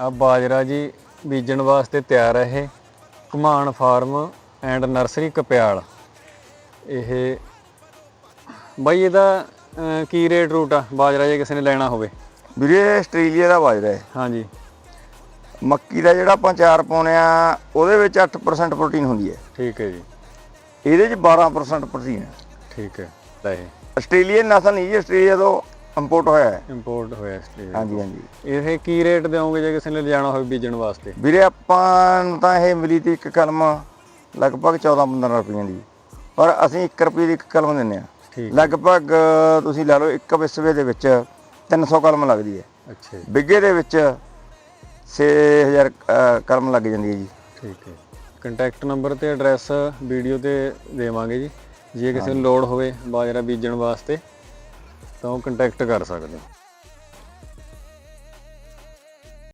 ਆ ਬਾਜਰਾ ਜੀ ਬੀਜਣ ਵਾਸਤੇ ਤਿਆਰ ਹੈ ਇਹ। Ghuman farm and nursery Kapial. ਇਹ ਬਾਈ ਇਹਦਾ ਅਹ, ਕੀ ਰੇਟ ਰੂਟ ਆ? ਬਾਜਰਾ ਜੇ ਕਿਸੇ ਨੇ ਲੈਣਾ ਹੋਵੇ। ਵੀਰੇ ਇਹ ਆਸਟ੍ਰੇਲੀਆ ਦਾ ਬਾਜਰਾ ਹੈ। ਹਾਂਜੀ। ਮੱਕੀ ਦਾ ਜਿਹੜਾ ਆਪਾਂ ਚਾਰ ਪਾਉਨੇ ਆ ਉਹਦੇ ਵਿੱਚ 8% ਪ੍ਰੋਟੀਨ ਹੁੰਦੀ ਹੈ। ਠੀਕ ਹੈ ਜੀ। ਇਹਦੇ 'ਚ 12% ਪ੍ਰੋਟੀਨ ਹੈ। ਠੀਕ ਹੈ ਲੈ। ਇਹ ਆਸਟ੍ਰੇਲੀਅਨ ਨਸਲ ਨਹੀਂ ਜੀ ਆਸਟ੍ਰੇਲੀਆ ਤੋਂ ਇੰਪੋਰਟ ਹੋਇਆ ਹੈ। ਇੰਪੋਰਟ ਹੋਇਆ ਆਸਟ੍ਰੇਲੀਆ ਹਾਂਜੀ ਹਾਂਜੀ। ਇਹ ਕੀ ਰੇਟ ਦੇਵੋਗੇ ਜੇ ਕਿਸੇ ਨੇ ਲਿਜਾਣਾ ਹੋਵੇ ਬੀਜਣ ਵਾਸਤੇ? ਵੀਰੇ ਆਪਾਂ ਨੂੰ ਤਾਂ ਇਹ ਮਿਲੀ ਤੀ ਇੱਕ ਕਲਮ ਲਗਭਗ 14-15 ਰੁਪਈਆਂ ਦੀ। ਪਰ ਅਸੀਂ 1 ਰੁਪਏ ਦੀ ਇੱਕ ਕਲਮ ਦਿੰਨੇ ਆ ਲਗਭਗ ਤੁਸੀਂ ਲਾ ਲਓ ਇੱਕ ਵਿਸਵੇ ਦੇ ਵਿੱਚ 300 ਕਲਮ ਲੱਗਦੀ ਹੈ। ਅੱਛਾ ਬਿੱਗੇ ਦੇ ਵਿੱਚ 6000 ਅ, ਕਲਮ ਲੱਗ ਜਾਂਦੀ ਹੈ ਜੀ। ਠੀਕ ਹੈ। ਕੰਟੈਕਟ ਨੰਬਰ ਤੇ ਐਡਰੈਸ ਵੀਡੀਓ ਤੇ ਦੇਵਾਂਗੇ ਜੀ। ਜੇ ਕਿਸੇ ਨੂੰ ਲੋੜ ਹੋਵੇ ਬਾਜਰਾ ਬੀਜਣ ਵਾਸਤੇ। ਤਾਂ ਉਹ ਕੰਟੈਕਟ ਕਰ ਸਕਦੇ ਹੋ।